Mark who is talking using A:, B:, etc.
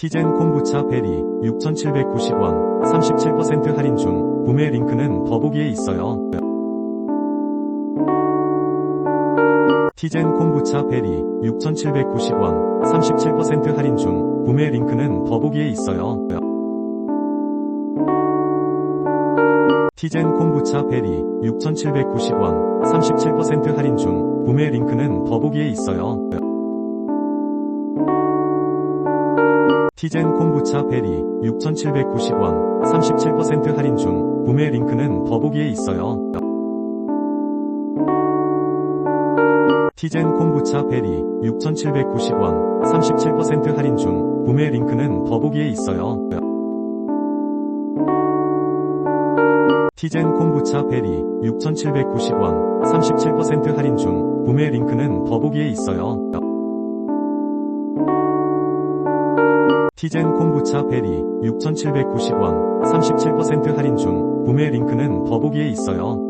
A: 티젠 콤부차 베리 6,790원 37% 할인 중 구매 링크는 더보기에 있어요. 티젠 콤부차 베리 6,790원 37% 할인 중 구매 링크는 더보기에 있어요. 티젠 콤부차 베리 6,790원 37% 할인 중 구매 링크는 더보기에 있어요. 티젠 콤부차 베리 6,790원 37% 할인 중 구매 링크는 더보기에 있어요. 티젠 콤부차 베리 6,790원 37% 할인 중 구매 링크는 더보기에 있어요. 티젠 콤부차 베리 6,790원 37% 할인 중 구매 링크는 더보기에 있어요. 티젠 콤부차 베리 6,790원 37% 할인 중 구매 링크는 더보기에 있어요.